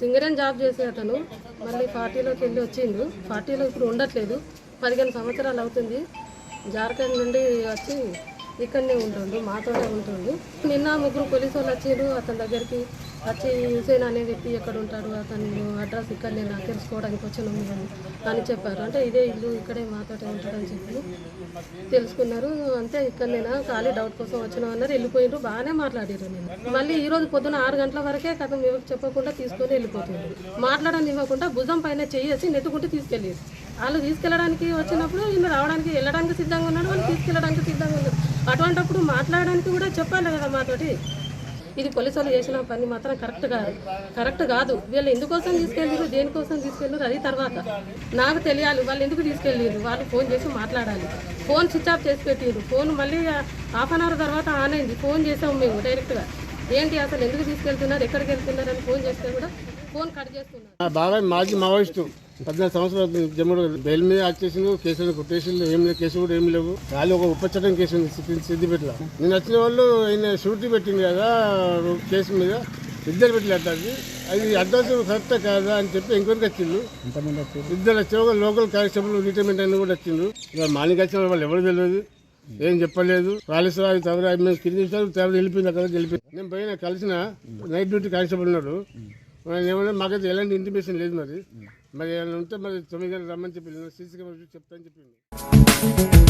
Singareni job చేసే అతను మళ్ళీ పార్టీలోకి వెళ్ళి వచ్చిండు. పార్టీలో ఇప్పుడు ఉండట్లేదు. పదిహేను సంవత్సరాలు అవుతుంది. జార్ఖండ్ నుండి వచ్చి ఇక్కడనే ఉంటుండు మాతోనే ఉంటుండు. నిన్న ముగ్గురు పోలీసు వాళ్ళు వచ్చిండు అతని దగ్గరికి వచ్చి హుసేన్ అనే వ్యక్తి ఎక్కడ ఉంటాడు? అతను అడ్రస్ ఇక్కడనే నాకు తెలుసుకోవడానికి వచ్చాను అని చెప్పారు. అంటే ఇదే ఇల్లు ఇక్కడే మాతోటే ఉంటాడని చెప్పి తెలుసుకున్నారు. అంతే ఇక్కడనేనా ఖాళీ డౌట్ కోసం వచ్చిన అన్నారు వెళ్ళిపోయిండ్రు. బాగానే మాట్లాడారు నేను మళ్ళీ ఈ రోజు పొద్దున ఆరు గంటల వరకే కథ ఎవరికి చెప్పకుండా తీసుకొని వెళ్ళిపోతుంది. మాట్లాడని ఇవ్వకుండా భుజం పైన చేసి నెట్టుకుంటూ తీసుకెళ్ళారు వాళ్ళు తీసుకెళ్ళడానికి వచ్చినప్పుడు ఈయన రావడానికి వెళ్ళడానికి సిద్ధంగా ఉన్నాడు. వాళ్ళు తీసుకెళ్ళడానికి సిద్ధంగా ఉన్నాడు అటువంటప్పుడు మాట్లాడడానికి కూడా చెప్పాలి కదా మాతోటి. ఇది పోలీసు వాళ్ళు చేసిన పని మాత్రం కరెక్ట్ కాదు కరెక్ట్ కాదు. వీళ్ళు ఎందుకోసం తీసుకెళ్ళారు దేనికోసం తీసుకెళ్ళారు అది తర్వాత. నాకు తెలియాలి వాళ్ళు ఎందుకు తీసుకెళ్ళారు వాళ్ళు ఫోన్ చేసి మాట్లాడాలి. ఫోన్ స్విచ్ ఆఫ్ చేసి పెట్టారు ఫోన్ మళ్ళీ హాఫ్ అన్ అవర్ తర్వాత ఆన్ అయింది. ఫోన్ చేసాము మేము డైరెక్ట్గా. ఏంటి అసలు ఎందుకు తీసుకెళ్తున్నారు ఎక్కడికి వెళ్తున్నారు అని ఫోన్ చేస్తే కూడా మా బాబాయ్ మాజీ మావోయిస్టు. పద్నాలుగు సంవత్సరాలు జమ్ముడు బెయిల్ మీద వచ్చేసిండు కేసులు కొట్టేసిండు ఏం లేవు కేసు కూడా ఏం లేవు. ఖాళీ ఒక ఉపచట్టం కేసు ఉంది సిద్ధి- సిద్దిపేటలో నేను వచ్చిన వాళ్ళు ఆయన షూరిటీ పెట్టింది కదా కేసు మీద. ఇద్దరు పెట్టలేదు అది అది అడ్రస్ కరెక్ట్ కాదా అని చెప్పి ఇంకొకరికి వచ్చిండు. ఇద్దరు వచ్చి ఒక లోకల్ కానిస్టేబుల్ రిటైర్మెంట్ అని కూడా వచ్చిండు. ఇక మార్నింగ్ వచ్చిన వాళ్ళు ఎవరు తెలియదు. ఏం చెప్పలేదు. కాళేశ్వరావు అవి మేము కింద చూసారు వెళ్ళిపోయింది అక్కడ వెళ్ళిపోయింది. నేను పోయిన కలిసిన నైట్ డ్యూటీ కానిస్టేబుల్ ఉన్నాడు. ఏమైనా ఏమన్నా మాకైతే ఎలాంటి ఇంటిమేషన్ లేదు మరి. మరి ఏమైనా ఉంటే మరి తొమ్మిది గంటలు రమ్మని చెప్పి సీసీ కెమెరా చూసి చెప్తాను చెప్పింది